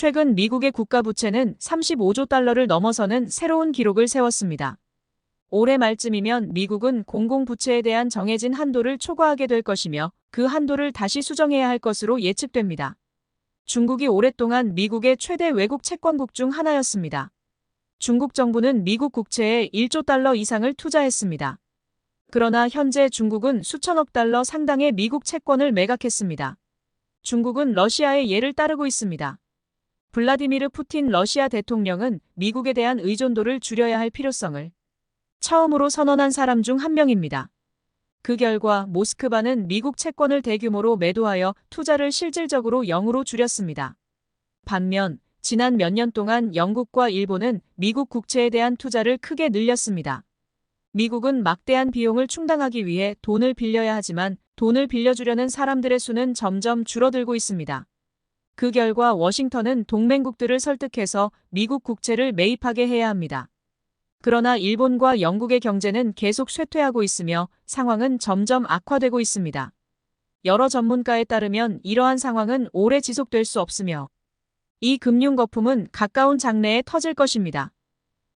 최근 미국의 국가 부채는 35조 달러를 넘어서는 새로운 기록을 세웠습니다. 올해 말쯤이면 미국은 공공부채에 대한 정해진 한도를 초과하게 될 것이며 그 한도를 다시 수정해야 할 것으로 예측됩니다. 중국이 오랫동안 미국의 최대 외국 채권국 중 하나였습니다. 중국 정부는 미국 국채에 1조 달러 이상을 투자했습니다. 그러나 현재 중국은 수천억 달러 상당의 미국 채권을 매각했습니다. 중국은 러시아의 예를 따르고 있습니다. 블라디미르 푸틴 러시아 대통령은 미국에 대한 의존도를 줄여야 할 필요성을 처음으로 선언한 사람 중 한 명입니다. 그 결과 모스크바는 미국 채권을 대규모로 매도하여 투자를 실질적으로 0으로 줄였습니다. 반면 지난 몇 년 동안 영국과 일본은 미국 국채에 대한 투자를 크게 늘렸습니다. 미국은 막대한 비용을 충당하기 위해 돈을 빌려야 하지만 돈을 빌려주려는 사람들의 수는 점점 줄어들고 있습니다. 그 결과 워싱턴은 동맹국들을 설득해서 미국 국채를 매입하게 해야 합니다. 그러나 일본과 영국의 경제는 계속 쇠퇴하고 있으며 상황은 점점 악화되고 있습니다. 여러 전문가에 따르면 이러한 상황은 오래 지속될 수 없으며 이 금융 거품은 가까운 장래에 터질 것입니다.